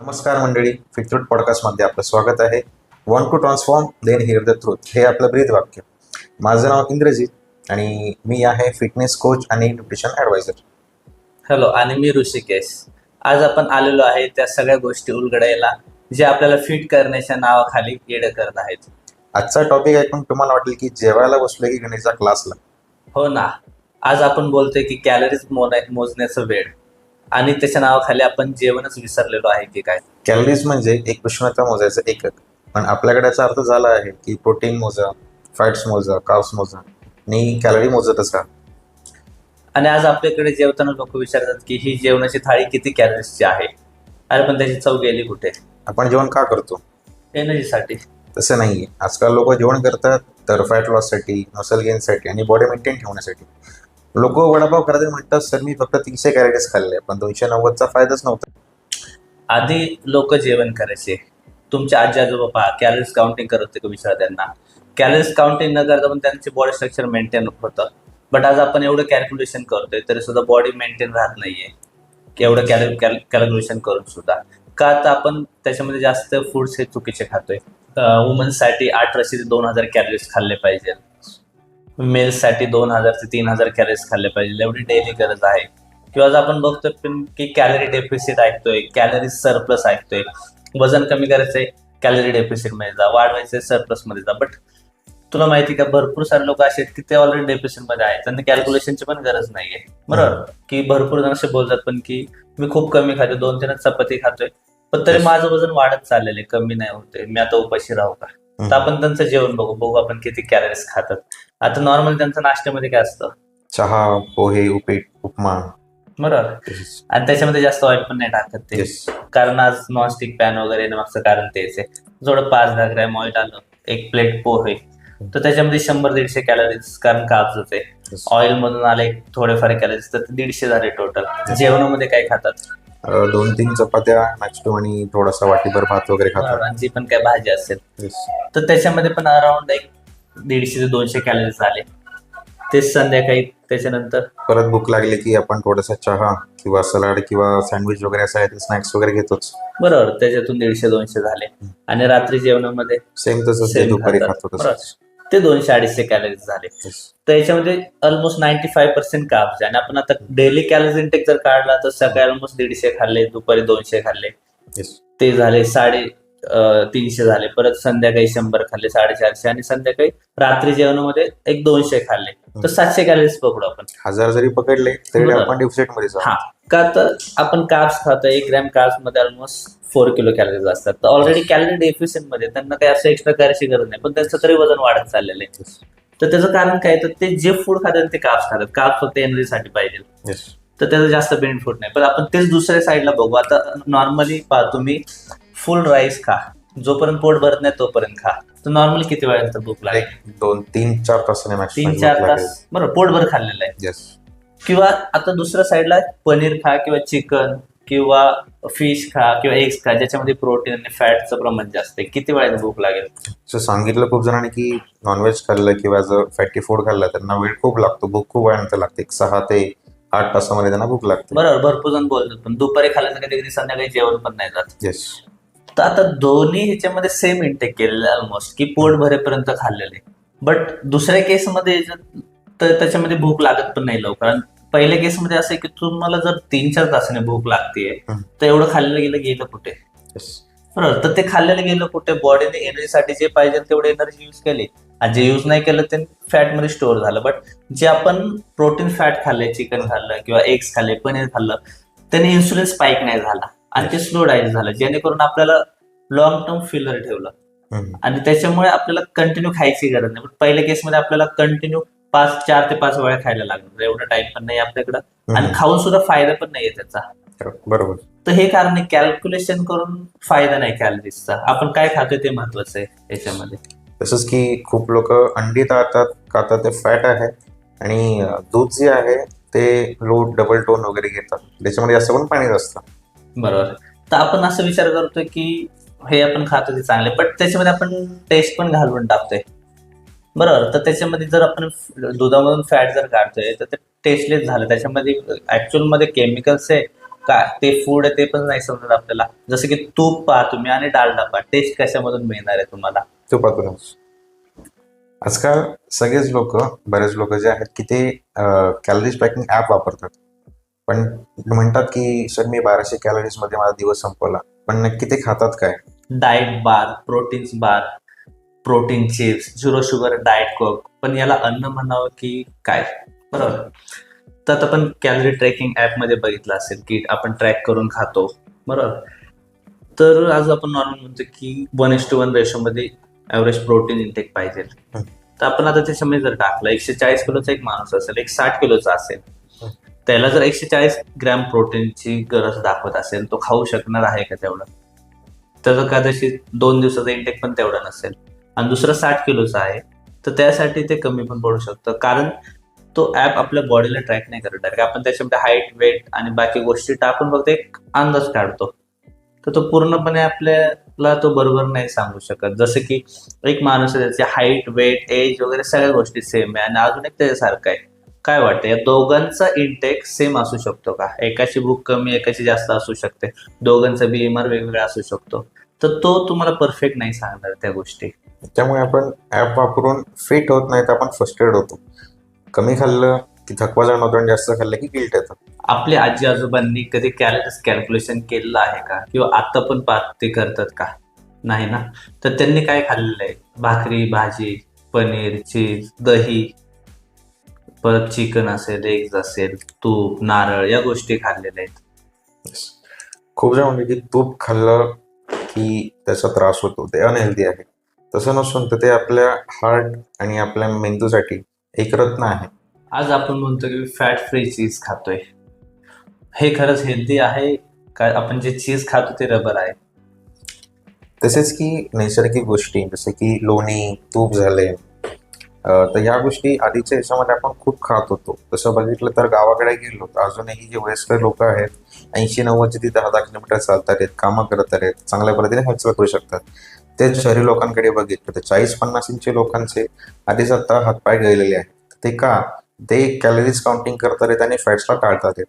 नमस्कार मंडळी फिटरूट पॉडकास्टमध्ये आपलं स्वागत आहे. Want to transform then hear the truth हे आपलं ब्रीद वाक्य. माझं नाव इंद्रजित आणि मी आहे फिटनेस कोच आणि न्यूट्रिशन ॲडवायझर हॅलो आणि मी ऋषिकेश. आज आपण आलेलो आहे त्या सगळ्या गोष्टी उलगडायला जे आपल्याला फिट करण्याच्या नावाखाली येडं करत आहेत. आजचा टॉपिक ऐकून तुम्हाला वाटेल की जेवायला बसलो की गणेशचा क्लासला हो ना. आज आपण बोलतोय की कॅलरीज मोजण्याचं वेळ. आणि त्याच्या नावाखाली आपण जेवणच विसरलेलो आहे की काय? कॅलरीज म्हणजे एक उष्णता मोजायचं एकक. पण आपल्याकडे याचा अर्थ झाला आहे की प्रोटीन मोजा फॅट्स मोजा काव्स मोजा. आणि कॅलरी मोजतच राहा. आणि आज आपल्याकडे जेवताना लोक विचारतात की ही जेवणाची थाळी किती कॅलरीजची आहे? अरे पण त्याची चव गेली कुठे? आपण जेवण का करतो? एनर्जीसाठी तसं नाही आजकाल लोक जेवण करतात तर फॅट लॉससाठी मसल गेनसाठी आणि बॉडी मेंटेन ठेवण्यासाठी. लोक वडापाव करतात म्हणतात सर मी फक्त तीनशे कॅलरीज खाल्ले पण दोनशे नव्वदचा फायदाच नव्हता. आधी लोक जेवण करायचे. तुमचे आजी आजोबा पहा कॅलरीज काउंटिंग करत होते का विचारा त्यांना. कॅलरीज काउंटिंग न करता पण त्यांचे बॉडी स्ट्रक्चर मेंटेन होतं. बट आज आपण एवढं कॅल्क्युलेशन करतोय तरी सुद्धा बॉडी मेंटेन राहत नाहीये. की एवढं कॅल कॅल्क्युलेशन करून सुद्धा. का तर आपण त्याच्यामध्ये जास्त फूड्स हे चुकीचे खातोय? वुमन्ससाठी अठराशे ते दोन हजार कॅलरीज खाल्ले पाहिजे मेल्ससाठी दोन हजार ते तीन हजार कॅलरीज खाल्ले पाहिजे. एवढी डेली गरज आहे. किंवा आज आपण बघतोय पण की कॅलरी डेफिसिट ऐकतोय कॅलरी सरप्लस ऐकतोय. वजन कमी करायचंय कॅलरी डेफिसिटमध्ये जा वाढवायचंय सरप्लसमध्ये जा. बट तुला माहिती का भरपूर सारे लोक असे आहेत की ते ऑलरेडी डेफिसिटमध्ये आहेत. त्यांना कॅल्क्युलेशनची पण गरज नाहीये. बरोबर? की भरपूर जण असे बोलतात पण की मी खूप कमी खाते दोन तीन चपाती खातोय. पण तरी. माझं वजन वाढत चाललेलं आहे कमी नाही होते मी आता उपाशी राहू का? तर आपण त्यांचं जेवण बघू बघू आपण किती कॅलरीज खातात. आता नॉर्मल त्यांचं नाश्त्यामध्ये काय असतं? चहा पोहे उपीट उपमा. बरोबर. आणि त्याच्यामध्ये जास्त ऑइल पण नाही टाकत ते. कारण आज नॉनस्टिक पॅन वगैरे मागचं कारण तेच आहे. थोडं पाच दहा ग्रॅम ऑइल आलं एक प्लेट पोहे. तर त्याच्यामध्ये शंभर दीडशे कॅलरीज कारण कापच आहे. ऑइल मधून आले थोडेफार कॅलरीज तर ते दीडशे झाले टोटल जेवणामध्ये काय खातात? दोन तीन चपात्या मॅक्सिमम आणि थोडासा वाटीभर भात वगैरे खातात. आणि जी पण काय भाजी असेल. Yes. तर त्याच्यामध्ये पण अराउंड एक दीडशे ते दोनशे कॅलरीज आले. तेच संध्याकाळी त्याच्यानंतर? परत भूक लागली की आपण थोडासा चहा किंवा सलाड किंवा सँडविच वगैरे असं आहे ते स्नॅक्स वगैरे घेतोच. बरोबर त्याच्यातून दीडशे दोनशे झाले. आणि रात्री जेवणामध्ये? सेम तसंच Same दुपारी खातात. खातो. तसंच. ते दोनशे अडीचशे कॅलरीज झाले. Yes. तर याच्यामध्ये almost ninety five percent carbs आणि आपण आता डेली कॅलरीज इंटेक जर काढला तर सकाळी ऑलमोस्ट दीडशे खाल्ले दुपारी दोनशे खाल्ले. Yes. ते झाले साडे तीनशे झाले. परत संध्याकाळी शंभर खाल्ले साडेचारशे आणि संध्याकाळी रात्री जेवणामध्ये एक दोनशे खाल्ले. तर सातशे कॅलरीज पकडू आपण. हजार जरी पकडले तरी. आपण डिफिसिटमध्ये हा. का तर आपण कार्ब्स खातो एक ग्रॅम कार्ब्समध्ये ऑलमोस्ट फोर किलो कॅलरीज असतात. तर ऑलरेडी कॅलरी डेफिशियंटमध्ये त्यांना काही असं एक्स्ट्रा करायची गरज नाही. पण त्यांचं तरी वजन वाढत चाललेलं आहे. तर त्याचं कारण काय? तर ते जे फूड खातात ते कार्ब्स खातात. कार्ब्स फक्त एनर्जीसाठी पाहिजे. तर त्याचं जास्त बेनिफिट नाही. पण आपण तेच दुसऱ्या साईडला बघू. आता नॉर्मली पहा तुम्ही फुल राईस खा. जोपर्यंत पोट भरत नाही तोपर्यंत खा. तर नॉर्मली किती वेळानंतर भूक लागेल? एक दोन तीन चार तासाने मॅक्सिमम तीन चार तास. बरोबर पोटभर खाल्लेलं आहे. येस किंवा आता दुसऱ्या साईडला पनीर खा किंवा चिकन किंवा फिश खा किंवा एग्स खा ज्याच्यामध्ये प्रोटीन आणि फॅटचं प्रमाण जास्त आहे. किती वेळाने भूक लागेल? सो सांगितलं खूप जणांनी की नॉनव्हेज खाल्लं किंवा जर फॅटी फूड खाल्लं त्यांना वेळ खूप लागतो. भूक खूप वेळानंतर लागते. एक सहा ते आठ तासामध्ये त्यांना भूक लागते. बरोबर भरपूर जण बोलतात पण दुपारी खाल्ल्याचं कधी कधी संध्याकाळी जेवण पण नाही जात. येस तर आता दोन्ही ह्याच्यामध्ये सेम इंटेक केलेलं आहे ऑलमोस्ट की पोट भरेपर्यंत खाल्लेले बट दुसऱ्या केसमध्ये तर त्याच्यामध्ये भूक लागत पण नाही लवकर. पहिल्या केसमध्ये असं की तुम्हाला जर तीन चार तासाने भूक लागतेय. तर एवढं खाल्लेलं गेलं गेलं कुठे? बरोबर. तर ते खाल्लेलं गेलं कुठे? बॉडीने एनर्जीसाठी जे पाहिजे तेवढे एनर्जी यूज केली. आणि जे यूज नाही केलं ते फॅटमध्ये स्टोअर झालं. बट जे आपण प्रोटीन फॅट खाल्ले चिकन खाल्लं किंवा एग्स खाल्ले पनीर खाल्लं त्याने इन्सुलिन स्पाइक नाही झाला. आणि ते स्लो डायजेस्ट झालं जेणेकरून आपल्याला लॉंग टर्म फिलर ठेवलं. आणि त्याच्यामुळे आपल्याला कंटिन्यू खायची गरज नाही. पण पहिल्या केसमध्ये आपल्याला कंटिन्यू पाच चार ते पाच वेळा खायला लागणार एवढा टाइम पण नाही आपल्याकडं. आणि. खाऊन सुद्धा फायदा पण नाहीये त्याचा. बरोबर. तर हे कारण आहे कॅल्क्युलेशन करून फायदा नाही कॅलरीजचा आपण काय खातोय ते महत्वाचं आहे याच्यामध्ये. तसंच की खूप लोक अंडी का तर ते फॅट आहे. आणि दूध जे आहे ते लो डबल टोन वगैरे घेतात. त्याच्यामध्ये जास्त पण पाणी असतं बरोबर. तर आपण असं विचार करतोय की हे आपण खातो ते चांगले पण त्याच्यामध्ये आपण टेस्ट पण घालून टाकतोय. बरोबर. तर त्याच्यामध्ये जर आपण दुधामधून फॅट जर काढतोय तर ते टेस्टलेस झालं. त्याच्यामध्ये ऍक्च्युअलमध्ये केमिकल्स आहे का? ते फूड आहे ते पण नाही समजत आपल्याला. जसं की तूप पहा तुम्ही आणि डालडा पहा टेस्ट कशामधून मिळणार आहे तुम्हाला? तुपातूनच. आजकाल सगळेच लोक बरेच लोक जे आहेत की ते कॅलरीज ट्रॅकिंग ॲप वापरतात. पण म्हणतात की सर मी बाराशे कॅलरीजमध्ये माझा दिवस संपवला. पण नक्की ते खातात काय? Diet bar proteins bar protein chips zero sugar diet coke. पण याला अन्न म्हणावं की काय? बरोबर. तर आता आपण कॅलरी ट्रॅकिंगमध्ये बघितलं असेल की आपण ट्रॅक करून खातो. बरोबर. तर आज आपण नॉर्मल म्हणतो की वन एस टू वन रेशोमध्ये ॲव्हरेज प्रोटीन इंटेक पाहिजे. तर आपण आता त्याच्यामध्ये जर टाकलं एकशे चाळीस किलोचा एक माणूस असेल एक साठ किलोचा असेल. त्याला जर एकशे चाळीस ग्रॅम प्रोटीनची गरज दाखवत असेल तो खाऊ शकणार आहे का तेवढं? त्याचं कदाचित दोन दिवसाचा इंटेक पण तेवढा नसेल. आणि दुसरा साठ किलोचा आहे तर त्यासाठी ते कमी पण पडू शकतं. कारण तो ऍप आपल्या बॉडीला ट्रॅक नाही करत. डायरेक्ट आपण त्याच्यामध्ये हाईट वेट आणि बाकी गोष्टी टाकून फक्त एक अंदाज काढतो. तर तो पूर्णपणे आपल्याला तो बरोबर नाही सांगू शकत. जसं की एक माणूस आहे त्याची हाईट वेट एज वगैरे सगळ्या गोष्टी सेम आहे. आणि अजून एक त्याच्यासारखं आहे. काय वाटतं? या दोघांचा इंटेक सेम असू शकतो का? एकाची भूक कमी एकाची जास्त असू शकते. दोघांचा बीएमआर वेगवेगळा असू शकतो. तर तो तुम्हाला परफेक्ट नाही सांगणार त्या गोष्टी. त्यामुळे आपण ॲप वापरून फिट होत नाही तर आपण फ्रस्ट्रेट होतो. कमी खाल्लं की थकवा जाणवतो आणि जास्त खाल्लं की गिल्ट येतं. आपल्या आजी आजोबांनी कधी कॅलरीज कॅल्क्युलेशन केलेलं आहे का? किंवा आता पण पाहत ते करतात का? नाही ना? तर त्यांनी काय खाल्लेलं आहे भाकरी भाजी पनीर चीज दही परत चिकन असेल एग्ज असेल तूप नारळ या गोष्टी खाल्लेल्या आहेत. खूप जण म्हणजे की तूप खाल्लं की त्याचा त्रास होतो ते अनहेल्दी आहे. तसं नसून तर ते आपल्या हार्ट आणि आपल्या मेंदूसाठी एक रत्न आहे. आज आपण म्हणतो की फॅट फ्री चीज खातोय. हे खरंच हेल्दी आहे का? आपण जे चीज खातो ते रबर आहे. तसेच की नैसर्गिक गोष्टी जसं की लोणी तूप झाले तर ह्या गोष्टी आधीच्या याच्यामध्ये आपण खूप खात होतो. तसं बघितलं तर गावाकडे गेलो तर अजूनही जे वयस्कर लोक आहेत ऐंशी नव्वदचे ते दहा दहा किलोमीटर चालतात आहेत कामं करत आहेत चांगल्या पद्धतीने हालचाल करू शकतात. तेच शहरी लोकांकडे बघितलं तर चाळीस पन्नास इंची लोकांचे आधीच आता हातपाय गेलेले आहेत. ते का? ते कॅलरीज काउंटिंग करतात आहेत आणि फॅट्सला टाळतात आहेत.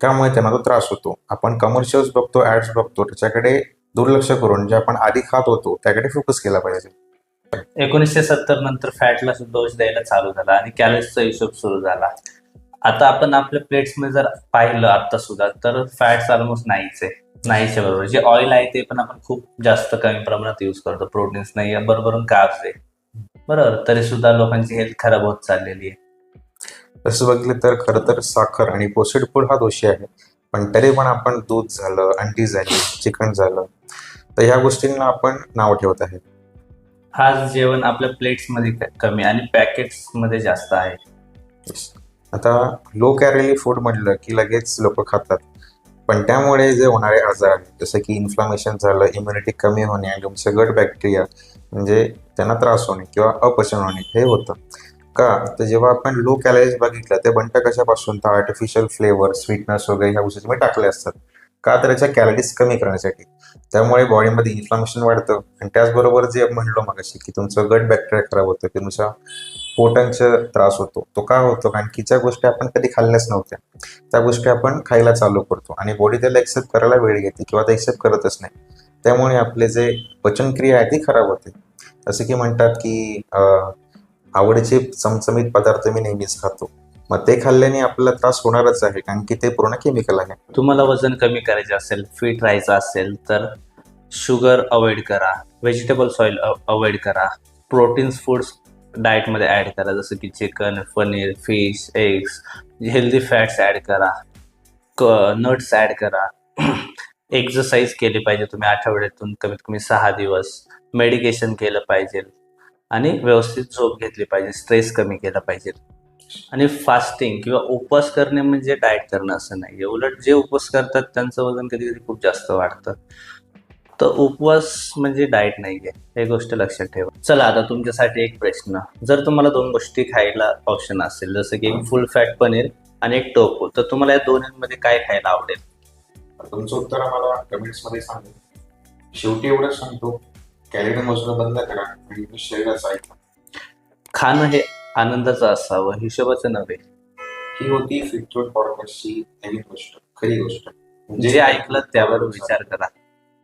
त्यामुळे त्यांना तो त्रास होतो. आपण कमर्शियल्स बघतो ऍड्स बघतो त्याच्याकडे दुर्लक्ष करून जे आपण आधी खात होतो त्याकडे फोकस केला पाहिजे. एकोणीसशे सत्तर नंतर फॅटला सुद्धा दोष द्यायला चालू झाला आणि कॅलरीजचा हिशोब सुरू झाला. आता आपण आपल्या प्लेट्समध्ये जर पाहिलं आता सुद्धा तर फॅट्स ऑलमोस्ट नाहीच आहे. नाहीच्या बरोबर. जे ऑइल आहे ते पण आपण खूप जास्त कमी प्रमाणात यूज करतो. प्रोटीन्स नाही आहे बरोबर कार्ब्स आहे. बरोबर. तरी सुद्धा लोकांची हेल्थ खराब होत चाललेली आहे. तसं बघितलं तर खरं तर साखर आणि पोसेड फूड हा दोषी आहे. पण तरी पण आपण दूध झालं अंडी झाली चिकन झालं तर ह्या गोष्टींना आपण नाव ठेवत आहे आज जेवण आपल्या प्लेट्समध्ये कमी आणि पॅकेट्समध्ये जास्त आहे. आता लो कॅरेली फूड म्हटलं की लगेच लोक खातात. पण त्यामुळे जे होणारे आजार जसं की इन्फ्लामेशन झालं इम्युनिटी कमी होणे आणि तुमचं गट बॅक्टेरिया म्हणजे त्यांना त्रास होणे किंवा अपचन होणे हे होतं. का? तर जेव्हा आपण लो कॅलरीज बघितलं ते बंट कशापासून? तर आर्टिफिशियल फ्लेवर स्वीटनेस वगैरे ह्या गोष्टी तुम्ही टाकले असतात. का? तर त्याच्या कॅलरीज कमी करण्यासाठी. त्यामुळे बॉडीमध्ये इन्फ्लामेशन वाढतं. आणि त्याचबरोबर जे म्हणलो मग की तुमचं गट बॅक्टेरिया खराब होतं की तुमच्या पोटांचा त्रास होतो. तो का होतो? कारण की ज्या गोष्टी आपण कधी खाल्ल्याच नव्हत्या त्या गोष्टी आपण खायला चालू करतो. आणि बॉडी त्याला एक्सेप्ट करायला वेळ घेते किंवा ते एक्सेप्ट करतच नाही. त्यामुळे आपले जे पचनक्रिया आहे ती खराब होते. जसं की म्हणतात की आवडीचे चमचमीत पदार्थ मी नेहमीच खातो. मग ते खाल्ल्याने आपल्याला त्रास होणारच आहे कारण की ते पूर्ण केमिकल आहे. तुम्हाला वजन कमी करायचे असेल फिट राहायचं असेल तर शुगर अवॉइड करा व्हेजिटेबल्स ऑइल अवॉइड करा प्रोटीन्स फूड्स डाएटमध्ये ॲड करा जसं की chicken paneer fish eggs healthy fats add करा क नट्स ॲड करा. एक्सरसाइज केली पाहिजे तुम्ही आठवड्यातून कमीत कमी सहा दिवस. मेडिकेशन केलं पाहिजे. आणि व्यवस्थित झोप घेतली पाहिजे स्ट्रेस कमी केला पाहिजे. आणि फास्टिंग किंवा उपवास करणे म्हणजे डाएट करणं असं नाही. उलट जे उपवास करतात त्यांचं वजन कधी कधी खूप जास्त वाढतं. तर उपवास म्हणजे डाएट नाही आहे हे गोष्ट लक्षात ठेवा. चला आता तुमच्यासाठी एक प्रश्न. जर तुम्हाला दोन गोष्टी खायला ऑप्शन असेल जसं की एक फुल फॅट पनीर आणि एक टोफू तर तुम्हाला या दोन्हीमध्ये काय खायला आवडेल? तुमचं उत्तर आम्हाला कमेंट्समध्ये सांगा. शेवटी एवढंच सांगतो. कॅलरी मोजणं बंद करा आणि शरीराचं ऐका. खाणं हे आनंदाचं असावं हिशोबाचं नव्हे. ती होती फिटून पॉडकास्टची खरी गोष्ट. म्हणजे जे ऐकलं त्यावर विचार करा.